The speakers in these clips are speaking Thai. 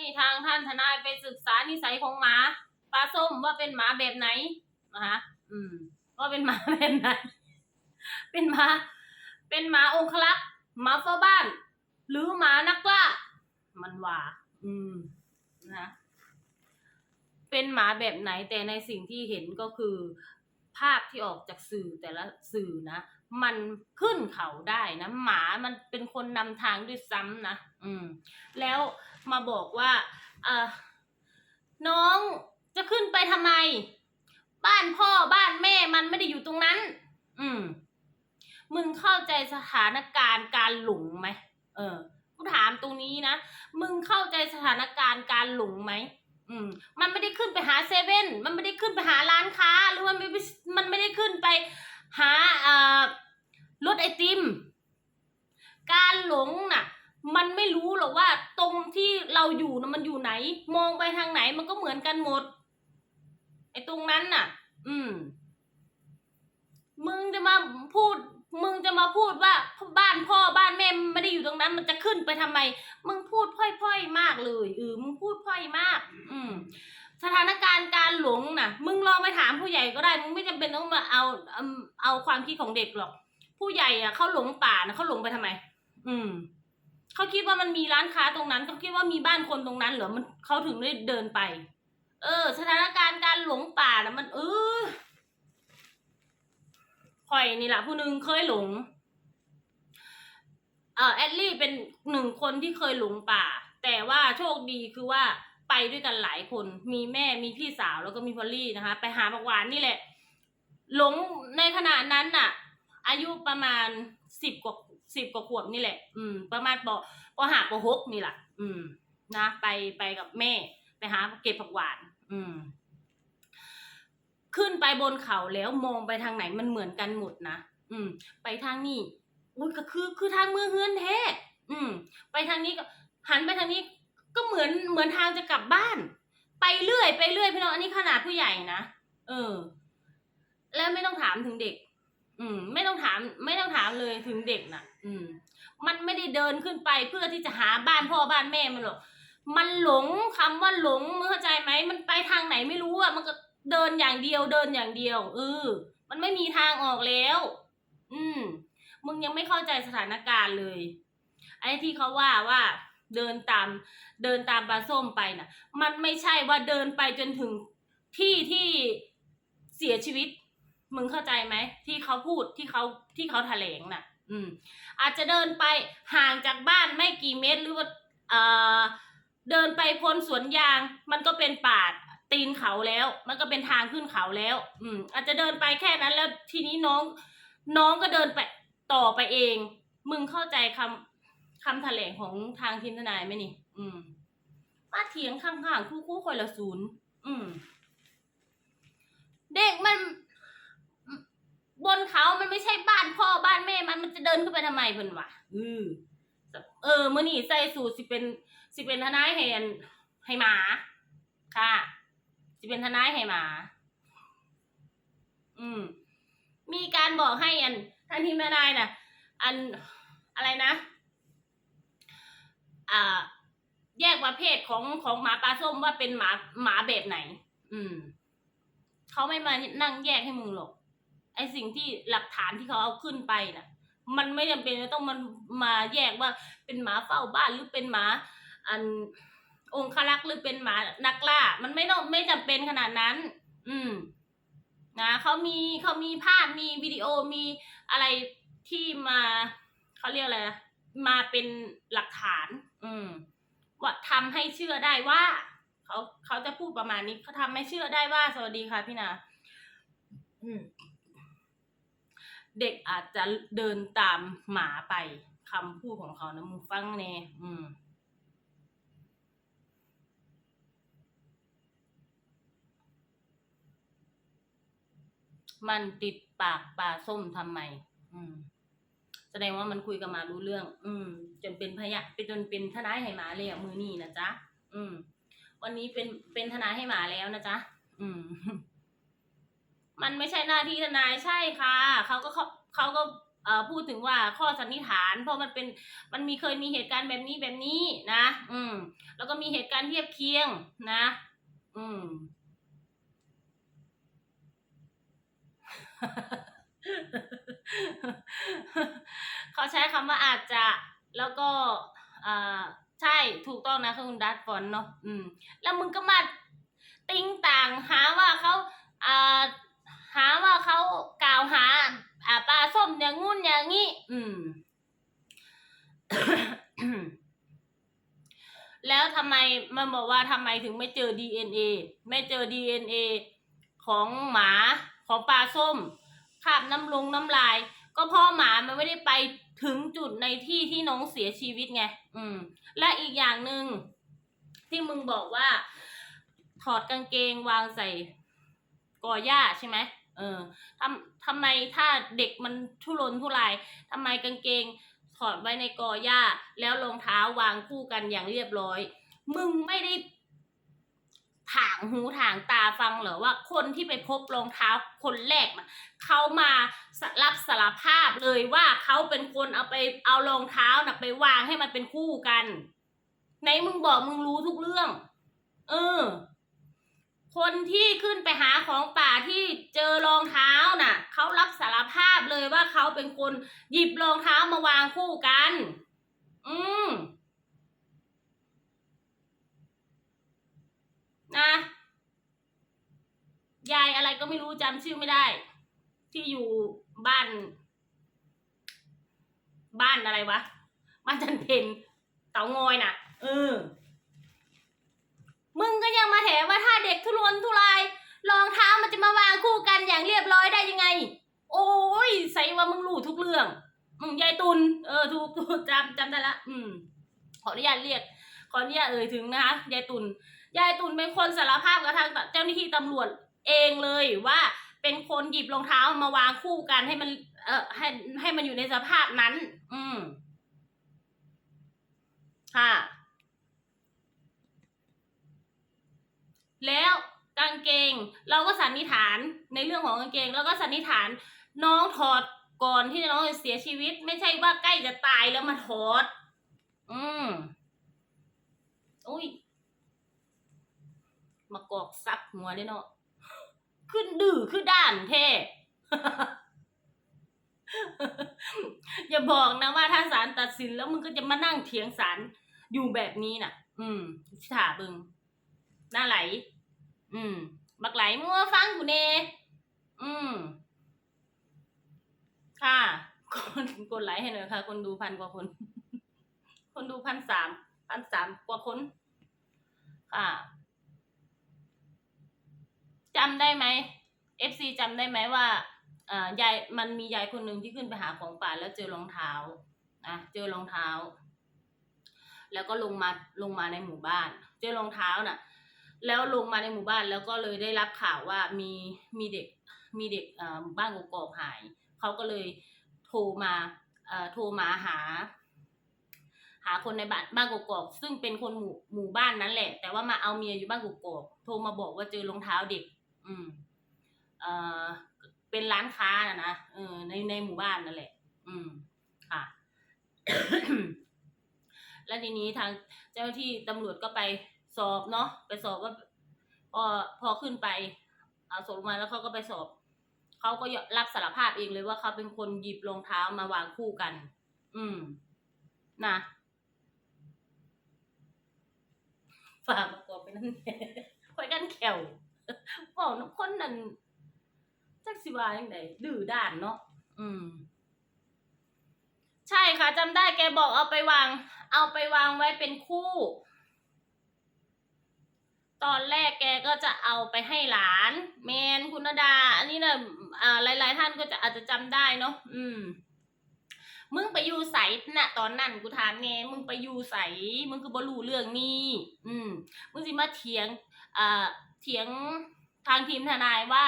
ให้ทางท่านทนายไปศึกษานิสัยของหมาปลาส้มว่าเป็นหมาแบบไหนนะคะอืม ว่าเป็นหมาแบบไหน เป็นหมา เป็นหมาองคลักษ์หมาเฝ้าบ้าน หรือหมานักล่า มันว่า อืม นะเป็นหมาแบบไหนแต่ในสิ่งที่เห็นก็คือ ภาพที่ออกจากสื่อแต่ละสื่อนะ มันขึ้นเขาได้นะ หมามันเป็นคนนำทางด้วยซ้ำนะ อืม แล้ว มาบอกว่าเออน้องจะขึ้นไปทำไม บ้านพ่อบ้านแม่มันไม่ได้อยู่ตรงนั้น อืม มึงเข้าใจสถานการณ์การหลงไหมเออกูถามตรงนี้นะ มึงเข้าใจสถานการณ์การหลงไหมอืม มันไม่ได้ขึ้นไปหาเซเว่นมันไม่ได้ขึ้นไปหาร้านค้า หรือว่ามันไม่มันไม่ได้ขึ้นไปหาเอ่อรถไอติม การหลงน่ะ มันไม่รู้หรอกว่าตรงที่เราอยู่นะมันอยู่ไหน มองไปทางไหนมันก็เหมือนกันหมด ไอ้ตรงนั้นน่ะ อืม มึงจะมาพูด มึงจะมาพูดว่าบ้านพ่อบ้านแม่ไม่ได้อยู่ตรงนั้น มันจะขึ้นไปทำไม มึงพูดพ่อยๆมากเลยเออมึงพูดพ่อยมาก อืมสถานการณ์การหลงน่ะ มึงลองไปถามผู้ใหญ่ก็ได้ มึงไม่จำเป็นต้องมาเอาเอาเอาความคิดของเด็กหรอก ผู้ใหญ่อะเขาหลงป่านะเขาหลงไปทำไม อืม เขาคิดว่ามันมีร้านค้าตรงนั้นเขาคิดว่ามีบ้านคนตรงนั้นเหรอมันเขาถึงได้เดินไป เออ สถานการณ์การหลงป่านะมัน เออข่อยนี่แหละผู้หนึงเคยหลง เอ่อแอดลี่เป็นหนึ่งคนที่เคยหลงป่า แต่ว่าโชคดีคือว่าไปด้วยกันหลายคน มีแม่มีพี่สาวแล้วก็มีพอลลี่นะคะ ไปหาบักหวานนี่แหละ หลงในขณะนั้นน่ะ อายุประมาณสิบกว่า สิบกว่าขวบนี่แหละ อืม ประมาณปปหาปหกนี่แหละอืม นะไปไปกับแม่ ไปหาเก็บผักหวาน อืม ขึ้นไปบนเขาแล้วมองไปทางไหนมันเหมือนกันหมดนะอืม ไปทางนี้อุ้ยก็คือคือทางเมืองเฮือนแท้อืม ไปทางนี้ก็ หันไปทางนี้ก็เหมือนเหมือนทางจะกลับบ้าน ไปเรื่อยไปเรื่อยพี่น้องอันนี้ขนาดผู้ใหญ่นะเออ แล้วไม่ต้องถามถึงเด็ก อืม ไม่ต้องถาม ไม่ต้องถามเลยถึงเด็กน่ะ อืม มันไม่ได้เดินขึ้นไปเพื่อที่จะหาบ้านพ่อบ้านแม่มันหรอก มันหลงคำว่าหลงมึงเข้าใจไหมมันไปทางไหนไม่รู้อะมันก็เดินอย่างเดียวเดินอย่างเดียวเออมันไม่มีทางออกแล้ว อืม มึงยังไม่เข้าใจสถานการณ์เลย ไอ้ที่เขาว่าว่าเดินตามเดินตามปลาส้มไปน่ะ มันไม่ใช่ว่าเดินไปจนถึงที่ที่เสียชีวิต มึงเข้าใจไหมที่เขาพูดที่เขาที่เขาแถลงน่ะ อืม อาจจะเดินไปห่างจากบ้านไม่กี่เมตรหรือว่าเอ่อเดินไปพ้นสวนยาง มันก็เป็นป่าตีนเขาแล้ว มันก็เป็นทางขึ้นเขาแล้ว อืม อาจจะเดินไปแค่นั้นแล้วทีนี้น้อง น้องก็เดินไปต่อไปเอง มึงเข้าใจคำคำแถลงของทางทีมทนายไหมนี่ อืมมาเถียงข้างๆคู่คู่คนละศูนย์อืม เด็กมัน บนเขามันไม่ใช่บ้านพ่อบ้านแม่มันมันจะเดินขึ้นไปทำไมเพิ่นวะเออเออมื่อนี่ใส่สูตรสิเป็นสิเป็นทนายให้อันให้หมา ค่ะสิเป็นทนายให้หมา อืม มีการบอกให้อันท่านทีมทนายน่ะ อันอะไรนะอ่าแยกประเภทของของหมาปลาส้มว่าเป็นหมาหมาแบบไหน อืม เขาไม่มานั่งแยกให้มึงหรอก อสิ่งที่หลักฐานที่เขาเอาขึ้นไปน่ะ มันไม่จำเป็นจะต้องมันมาแยกว่าเป็นหมาเฝ้าบ้านหรือเป็นหมาอันองคลักษ์หรือเป็นหมานักล่า มันไม่ต้องไม่จำเป็นขนาดนั้น อืม นะเขามีเขามีภาพมีวิดีโอมีอะไรที่มาเขาเรียกอะไรมาเป็นหลักฐาน อืม ว่าทำให้เชื่อได้ว่าเขาเขาจะพูดประมาณนี้เขาทำให้เชื่อได้ว่าสวัสดีค่ะพี่นา อืม เด็กอาจจะเดินตามหมาไปคำพูดของเขานะมึงฟังแน่อืมมันติดปากปลาส้มทำไม อืม แสดงว่ามันคุยกับหมารู้เรื่อง อืม จนเป็นพยะเป็นจนเป็นทนายให้หมาเลยอะมือนี่นะจ๊ะ อืม วันนี้เป็นเป็นทนายให้หมาแล้วนะจ๊ะ อืม มันไม่ใช่หน้าที่ทนายใช่ค่ะเขาก็เขาเขาก็เอ่อพูดถึงว่าข้อสันนิษฐาน เพราะมันเป็นมันมีเคยมีเหตุการณ์แบบนี้แบบนี้นะ อืม แล้วก็มีเหตุการณ์เทียบเคียงนะ อืม เขาใช้คำว่าอาจจะแล้วก็อ่าใช่ถูกต้องนะคือคุณดัตฟอนเนาะอืม แล้วมึงก็มาติ้งต่างหาว่าเขาอ่า หาว่าเขากล่าวหา อ่าปลาส้มอย่างงุ่นอย่างงี้ อืม แล้วทำไมมันบอกว่าทำไมถึงไม่เจอ DNA ไม่เจอ DNA ของหมาของปลาส้มคาบน้ำลงน้ำลาย ก็เพราะหมามันไม่ได้ไปถึงจุดในที่ที่น้องเสียชีวิตไง อืม และอีกอย่างหนึ่งที่มึงบอกว่า ถอดกางเกงวางใส่กอหญ้าใช่ไหม เออทำทำไมถ้าเด็กมันทุรนทุรายทำไมกางเกงถอดไว้ในกอหญ้า แล้วรองเท้าวางคู่กันอย่างเรียบร้อย มึงไม่ได้ถางหูถางตาฟังเหรอว่าคนที่ไปพบรองเท้าคนแรกเขามารับสารภาพเลยว่าเขาเป็นคนเอาไปเอารองเท้าน่ะไปวางให้มันเป็นคู่กัน ไหนมึงบอกมึงรู้ทุกเรื่อง เออ คนที่ขึ้นไปหาของป่าที่เจอรองเท้าน่ะเขารับสารภาพเลยว่าเขาเป็นคนหยิบรองเท้ามาวางคู่กัน อืมนะยายอะไรก็ไม่รู้จำชื่อไม่ได้ ที่อยู่บ้าน บ้านอะไรวะบ้านจันเพนเตางอยน่ะ เออ มึงก็ยังมาแถว่าถ้าเด็กทุรนทุราย รองเท้ามันจะมาวางคู่กันอย่างเรียบร้อยได้ยังไง โอ้ยใส่ว่ามึงรู้ทุกเรื่อง มึงยายตุน เออถูกจำจำได้ละ อืม ขออนุญาตเรียก ขออนุญาตเอ่ยถึงนะคะยายตุน ยายตุนเป็นคนสารภาพกับทางเจ้าหน้าที่ตำรวจเองเลยว่าเป็นคนหยิบรองเท้ามาวางคู่กันให้มัน เออให้ให้มันอยู่ในสภาพนั้น อืมค่ะ แล้วกาง เกง เราก็สันนิษฐานในเรื่องของกางเกงเราก็สันนิษฐานน้องถอดก่อนที่น้องจะเสียชีวิต ไม่ใช่ว่าใกล้จะตายแล้วมาถอด อืมอุ้ยมากอกซับหัวเลยเนาะขึ้นดื้อขึ้นด้านเท่อย่าบอกนะว่าถ้าศาลตัดสินแล้วมึงก็จะมานั่งเถียงศาลอยู่แบบนี้น่ะ อืมถาบึง หน้าไหล อืม บักไหลมัวฟังกูเนอืม ค่ะ คนกดไลค์ให้หน่อยค่ะ คนดูพันกว่าคน คนดูพันสามพันสามกว่าคน ค่ะจำได้ไหม FC จำได้ไหมว่าอ่อยายมันมียายคนหนึ่งที่ขึ้นไปหาของป่าแล้วเจอรองเท้าอะเจอรองเท้า แล้วก็ลงมาลงมาในหมู่บ้าน เจอรองเท้าน่ะ แล้วลงมาในหมู่บ้านแล้วก็เลยได้รับข่าวว่ามีมีเด็กมีเด็กอ่บ้านกกอกหายเขาก็เลยโทรมาอ่อโทรมาหา หาคนในบ้านบ้านกกอกซึ่งเป็นคนหมู่หมู่บ้านนั้นแหละ แต่ว่ามาเอาเมียอยู่บ้านกกอกโทรมาบอกว่าเจอรองเท้าเด็ก อืมเอ่อเป็นร้านค้านะนะเออในในหมู่บ้านนั่นแหละ อืมค่ะ แล้วทีนี้ทางเจ้าหน้าที่ตำรวจก็ไป สอบเนาะไปสอบว่าพอพอขึ้นไปเอาศพลงมาแล้วเขาก็ไปสอบเขาก็รับสารภาพเองเลยว่าเขาเป็นคนหยิบรองเท้ามาวางคู่กัน อืมนะฝากประกอบไปนั่นแหละคอยกันแขวบอกน้ำคนนั้นจักสิว่าอย่างไดดื้อด้านเนาะอืม ใช่ค่ะจำได้แกบอกเอาไปวาง เอาไปวางไว้เป็นคู่ ตอนแรกแกก็จะเอาไปให้หลานเมนคุณดา อันนี้นะอ่าหลายๆท่านก็จะอาจจะจำได้เนาะอืม มึงไปอยู่ใสน่ะตอนนั้นกูถามแน่มึงไปอยู่ใสมึงคือบรู้เรื่องนี้อืมมึงสิมาเถียงอ่าเถียงทางทีมทนายว่า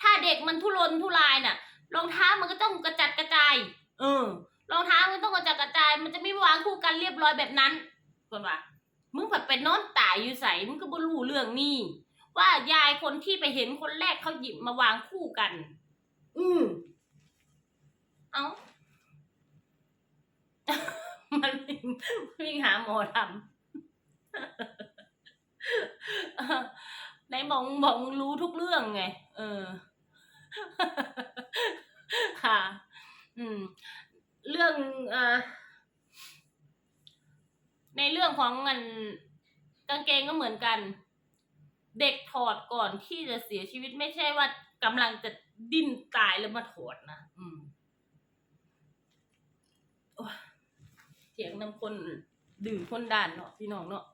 ถ้าเด็กมันทุรนทุรายน่ะรองเท้ามันก็ต้องกระจัดกระจาย เออรองเท้ามันต้องกระจัดกระจาย มันจะไม่วางคู่กันเรียบร้อยแบบนั้นคนว่า มึงผัดไปนอนตายอยู่ใส่มึงก็บ่รู้เรื่องนี้ว่ายายคนที่ไปเห็นคนแรกเขาหยิบมาวางคู่กัน อืมเอามันวิ่งวิ่งหาหมอทำไหนบอกมึงบอกมึงรู้ทุกเรื่องไง เออ ค่ะ อืม เรื่องเอ่อ ในเรื่องของเงินกางเกงก็เหมือนกัน เด็กถอดก่อนที่จะเสียชีวิตไม่ใช่ว่ากำลังจะดิ้นตายแล้วมาถอดนะอืมเถียงนำคนดื่มคนด่านเนาะพี่น้องเนาะ